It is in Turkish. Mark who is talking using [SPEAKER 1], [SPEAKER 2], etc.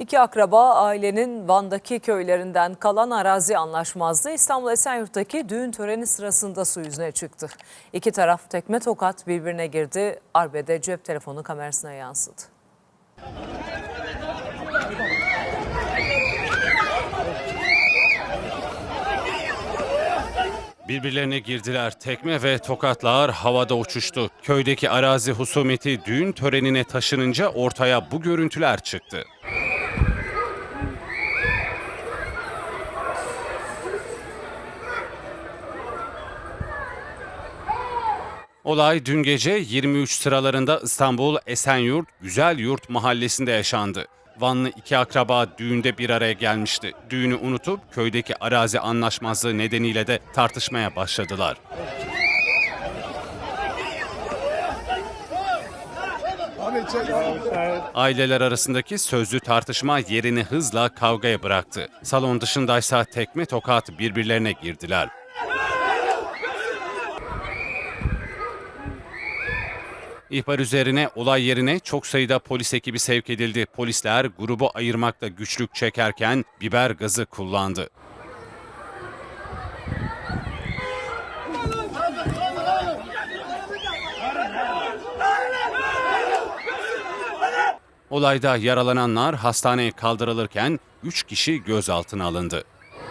[SPEAKER 1] İki akraba ailenin Van'daki köylerinden kalan arazi anlaşmazlığı İstanbul Esenyurt'taki düğün töreni sırasında su yüzüne çıktı. İki taraf tekme tokat birbirine girdi. Arbede cep telefonu kamerasına yansıdı.
[SPEAKER 2] Birbirlerine girdiler. Tekme ve tokatlar havada uçuştu. Köydeki arazi husumeti düğün törenine taşınınca ortaya bu görüntüler çıktı. Olay dün gece 23 sıralarında İstanbul Esenyurt Güzelyurt mahallesinde yaşandı. Vanlı iki akraba düğünde bir araya gelmişti. Düğünü unutup köydeki arazi anlaşmazlığı nedeniyle de tartışmaya başladılar. Aileler arasındaki sözlü tartışma yerini hızla kavgaya bıraktı. Salon dışındaysa tekme tokat birbirlerine girdiler. İhbar üzerine olay yerine çok sayıda polis ekibi sevk edildi. Polisler grubu ayırmakta güçlük çekerken biber gazı kullandı. Olayda yaralananlar hastaneye kaldırılırken 3 kişi gözaltına alındı.